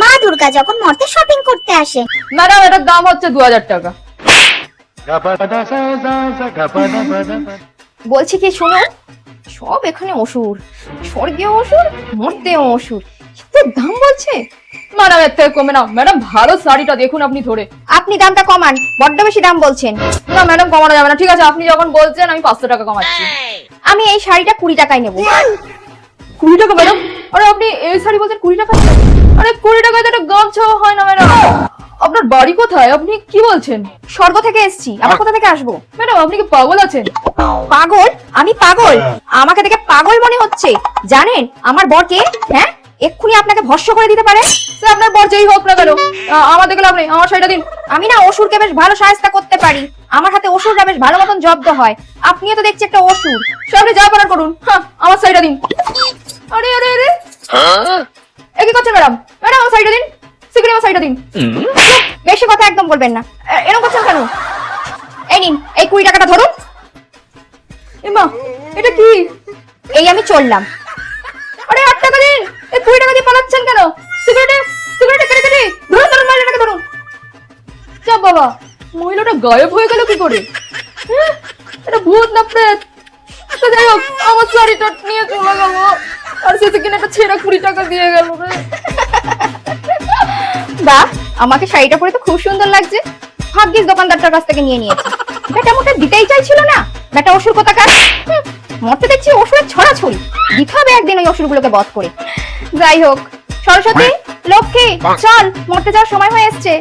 মা দুর্গা যখন মর্তে শপিং করতে আসে। ম্যাডাম এটার দাম হচ্ছে দু হাজার টাকা। বলছি কি শুনো সব এখানে অসুর। স্বর্গীয় অসুর মর্তেও অসুর। দাম বলছে? ম্যাডাম এর থেকে কমে না। ম্যাডাম ভালো শাড়িটা দেখুন আপনি ধরে। আপনি দামটা কমান বড্ড বেশি দাম বলছেন। না ম্যাডাম কমানো যাবে না। ঠিক আছে আপনি যখন বলছেন আমি পাঁচশো টাকা কমাচ্ছি। আমি এই শাড়িটা কুড়ি টাকায় নেব। কুড়ি টাকা ম্যাডাম আরে আপনি এই শাড়ি বলছেন কুড়ি টাকা? আরে কুড়ি টাকায় তো একটা গামছাও হয় না ম্যাডাম। আপনার বাড়ি কোথায়? আপনি কি বলছেন? স্বর্গ থেকে এসছি। আবার কোথা থেকে আসব? ম্যাডাম আপনি কি পাগল আছেন? পাগল? আমি পাগল। আমাকে দেখে পাগল মনে হচ্ছে। জানেন আমার বরকে হ্যাঁ এক্ষুনি আপনাকে ভস্য করে দিতে পারে। সে আপনার বর যেই হোক না কেন আমার দেখলে আপনি আমার শাড়িটা দিন। আমি না অসুরকে বেশ ভালো সাহায্য করতে পারি। আমার হাতে অসুররা বেশ ভালো মতন জব্দ হয়। আপনিও তো দেখছি একটা অসুর। সে আপনি যা পারার করুন। হ্যাঁ আমার শাড়িটা দিন। কি করছেন ম্যাডাম ম্যাডাম আমার শাড়িটা দিন। সিকিউরিটি আমার শাড়িটা দিন। বেশি কথা একদম বলবেন না। এরকম করছেন কেন? এই নিন এই কুড়ি টাকাটা ধরুন। এমা এটা কি? এই আমি চললাম। আরে আট টাকা দিন। এই কুড়ি টাকা দিয়ে পালাচ্ছেন কেন? সিকিউরিটি সিকিউরিটি কেটে কেটে ধরুন ধরুন মহিলাটাকে ধরুন। যা বাবা মহিলাটা গায়েব হয়ে গেল কি করে? হ্যাঁ? এটা ভূত না প্রেত? তো যাই হোক আমার শাড়িটা নিয়ে চলে গেল শেষে কিনে একটা ছেঁড়া কুড়ি টাকা দিয়ে গেল রে। বাহ আমাকে শাড়িটা পরে তো খুব সুন্দর লাগছে। ভাগ্যিস দোকানদারটার কাছ থেকে নিয়ে নিয়েছি। বেটা মোটা দিতেই চাইছিল না। বেটা অসুর কোথাকার? হুম, মরতে দেখছি অসুরের ছড়াছড়ি। দিতে হবে একদিন ওই অসুরগুলোকে বধ করে। যাই হোক সরস্বতী লক্ষ্মী চল মরতে যাওয়ার সময় হয়ে এসছে।